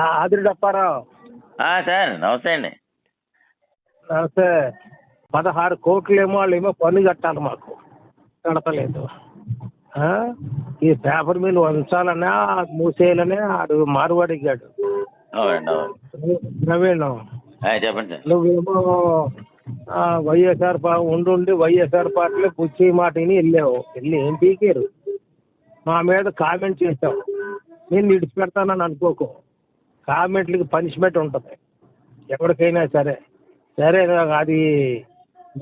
ఆ, ఆదిరెడ్డి అప్పారావు సార్ నమస్తే అండి. నమస్తే. పదహారు కోట్లేమో వాళ్ళు ఏమో పన్ను కట్టాలి మాకు. కడతలేదు. ఆ? ఈ పేపర్ మిల్ ఉంచాలనే మూసేయాలనే ఆడు మారువాడిగాడు నవీన్. చెప్పండి సార్. నువ్వేమో వైఎస్ఆర్ ఉండుండి వైఎస్ఆర్ పార్టీలో పుచ్చి మాట విని వెళ్ళావు. వెళ్ళి ఏం పీకారు? మా మీద కామెంట్ చేసావు నేను విడిచిపెడతానని అనుకోకు. కామెంట్లకి పనిష్మెంట్ ఉంటుంది. ఎవరికైనా సరే సరే అది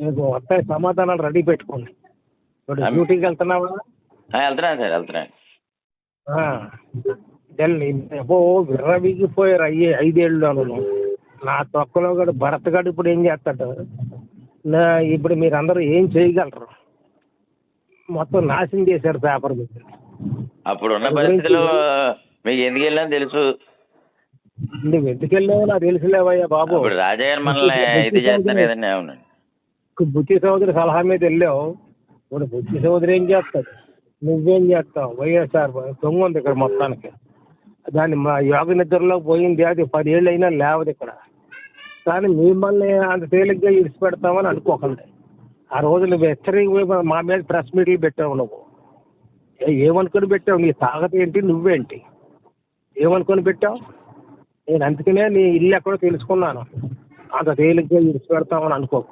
మీకు వస్తాయి సమాధానాలు రెడీ పెట్టుకోండి. ఇప్పుడు డ్యూటీకి వెళ్తున్నావా? వెళ్తున్నాను సార్ వెళ్తున్నాను విర్రవీగిపోయారు అయ్యే ఐదేళ్ళు నా తొక్కలో కూడా భరత్ గడు ఇప్పుడు ఏం చేస్తాడు? నా ఇప్పుడు మీరందరూ ఏం చేయగలరు? మొత్తం నాశనం చేశారు పేపర్ మీద. అప్పుడు ఉన్న పరిస్థితులు మీకు ఎందుకు వెళ్ళాను తెలుసు. నువ్వు ఎందుకు వెళ్ళావో నాకు బాబు? గారు మనల్ని ఇది చేస్తారు కదండి అవునండి బుద్ధి సోదరి సలహా మీద వెళ్ళావు. ఇప్పుడు బుద్ధి సోదరి ఏం చేస్తాడు? నువ్వేం చేస్తావు? వైఎస్ఆర్ దొంగ ఉంది ఇక్కడ మొత్తానికి. దాన్ని మా యోగ నిద్రలో పోయింది. అది పదేళ్ళు అయినా లేవదు ఇక్కడ. కానీ మిమ్మల్ని అంత తేలిగ్గా ఇడిచిపెడతామని అనుకోకండి. ఆ రోజు నువ్వు హెచ్చరిక మా మీద ప్రెస్ మీట్లు పెట్టావు నువ్వు. ఏమనుకొని పెట్టావు? నీ తాగత ఏంటి? నువ్వేంటి? ఏమనుకొని పెట్టావు? నేను అందుకనే నీ ఇల్లు ఎక్కడో తెలుసుకున్నాను. అంత తేలిగ్గా విడిచిపెడతామని అనుకోకు.